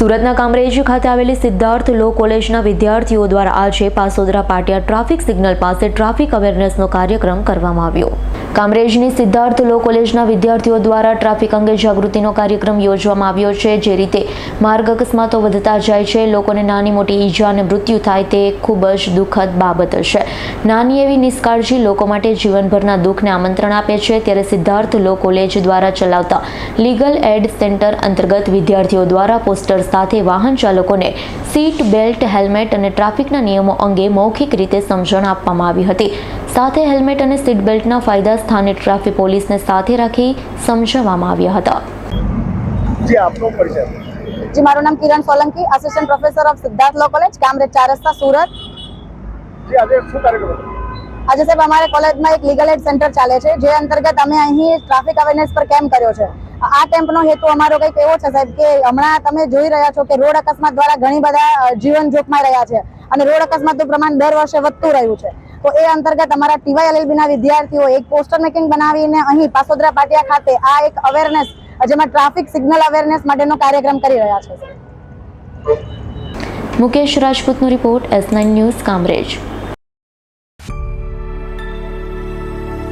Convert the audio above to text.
સુરતના કામરેજ ખાતે આવેલી સિદ્ધાર્થ લો કોલેજના વિદ્યાર્થીઓ દ્વારા આજે પાસોદરા પાટિયા ટ્રાફિક સિગ્નલ પાસે ટ્રાફિક અવેરનેસનો કાર્યક્રમ કરવામાં આવ્યો. કામરેજની સિદ્ધાર્થ લો કોલેજના વિદ્યાર્થીઓ દ્વારા ટ્રાફિક અંગે જાગૃતિનો કાર્યક્રમ યોજવામાં આવ્યો છે. જે રીતે માર્ગ અકસ્માતો વધતા જાય છે, લોકોને નાની મોટી ઈજા અને મૃત્યુ થાય તે ખૂબ જ દુઃખદ બાબત છે. નાની એવી નિષ્કાળજી લોકો માટે જીવનભરના દુઃખને આમંત્રણ આપે છે. ત્યારે સિદ્ધાર્થ લો કોલેજ દ્વારા ચલાવતા લીગલ એડ સેન્ટર અંતર્ગત વિદ્યાર્થીઓ દ્વારા પોસ્ટર સાથે વાહન ચાલકોને સીટ બેલ્ટ હેલ્મેટ અને ટ્રાફિકના નિયમો અંગે મૌખિક રીતે સમજણ આપવામાં આવી હતી. સાથે હેલ્મેટ અને સીટ બેલ્ટના ફાયદા સ્થાનિક ટ્રાફિક પોલીસને સાથે રાખી સમજાવવામાં આવ્યા હતા. જી આપનો પરિચય. જી મારું નામ Kiran Solanki assistant professor of Siddharth law college Kamrej ચાર રસ્તા સુરત. જી આજે શું કાર્યક્રમ આજે સાહેબ અમારે કોલેજમાં એક લીગલ એડ સેન્ટર ચાલે છે જે અંતર્ગત અમે અહીં ટ્રાફિક અવેરનેસ પર કેમ્પ કર્યો છે. આ કેમ્પનો હેતુ અમારો કંઈક એવો છે સાહેબ કે હમણાં તમે જોઈ રહ્યા છો કે રોડ અકસ્માત દ્વારા ઘણી બધા જીવન જોખમાઈ રહ્યા છે અને રોડ અકસ્માતનું પ્રમાણ દર વર્ષે વધતું રહ્યું છે. તો એ અંતર્ગત અમારા ટીવાય ના વિદ્યાર્થીઓ એક પોસ્ટર મેકિંગ બનાવીને અહીં પાસોદરા પાટિયા ખાતે આ એક અવેરનેસ જેમાં ટ્રાફિક સિગ્નલ અવેરનેસ માટેનો કાર્યક્રમ કરી રહ્યા છે. Mukesh રાજપૂતનો report S nine news Kamrej.